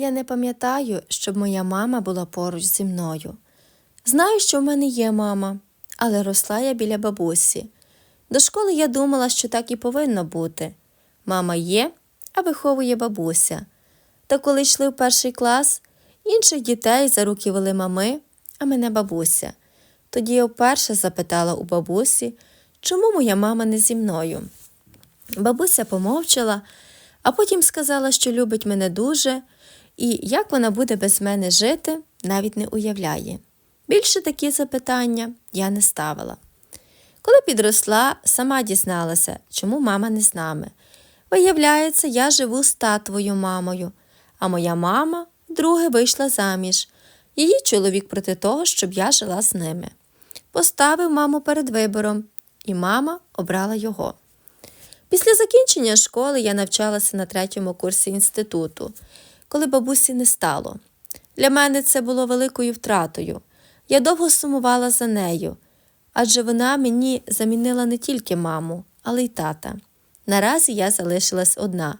Я не пам'ятаю, щоб моя мама була поруч зі мною. Знаю, що в мене є мама, але росла я біля бабусі. До школи я думала, що так і повинно бути. Мама є, а виховує бабуся. Та коли йшли в перший клас, інших дітей за руки вели мами, а мене бабуся. Тоді я вперше запитала у бабусі, чому моя мама не зі мною. Бабуся помовчала, а потім сказала, що любить мене дуже, і як вона буде без мене жити, навіть не уявляє. Більше такі запитання я не ставила. Коли підросла, сама дізналася, чому мама не з нами. Виявляється, я живу з татовою мамою, а моя мама вдруге вийшла заміж. Її чоловік проти того, щоб я жила з ними. Поставив маму перед вибором, і мама обрала його. Після закінчення школи я навчалася на третьому курсі інституту, коли бабусі не стало. Для мене це було великою втратою. Я довго сумувала за нею, адже вона мені замінила не тільки маму, але й тата. Наразі я залишилась одна.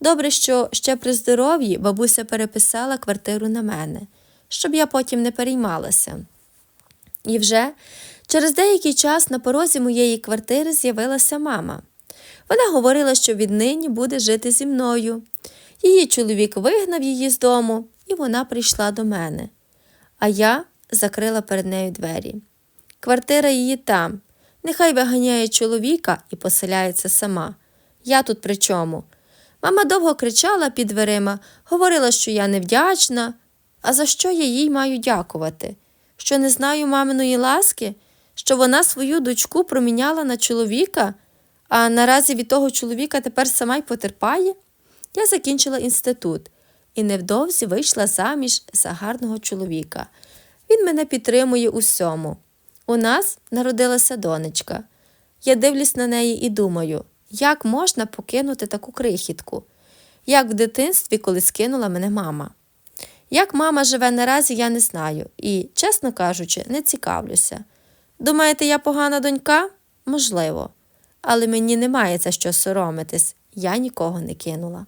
Добре, що ще при здоров'ї бабуся переписала квартиру на мене, щоб я потім не переймалася. І вже через деякий час на порозі моєї квартири з'явилася мама. Вона говорила, що віднині буде жити зі мною. Її чоловік вигнав її з дому, і вона прийшла до мене. А я закрила перед нею двері. Квартира її там. Нехай виганяє чоловіка і поселяється сама. Я тут при чому? Мама довго кричала під дверима, говорила, що я невдячна. А за що я їй маю дякувати? Що не знаю маминої ласки, що вона свою дочку проміняла на чоловіка, а наразі від того чоловіка тепер сама й потерпає? Я закінчила інститут і невдовзі вийшла заміж за гарного чоловіка. Він мене підтримує у всьому. У нас народилася донечка. Я дивлюсь на неї і думаю, як можна покинути таку крихітку, як в дитинстві, коли скинула мене мама. Як мама живе наразі, я не знаю і, чесно кажучи, не цікавлюся. Думаєте, я погана донька? Можливо. Але мені немає за що соромитись, я нікого не кинула.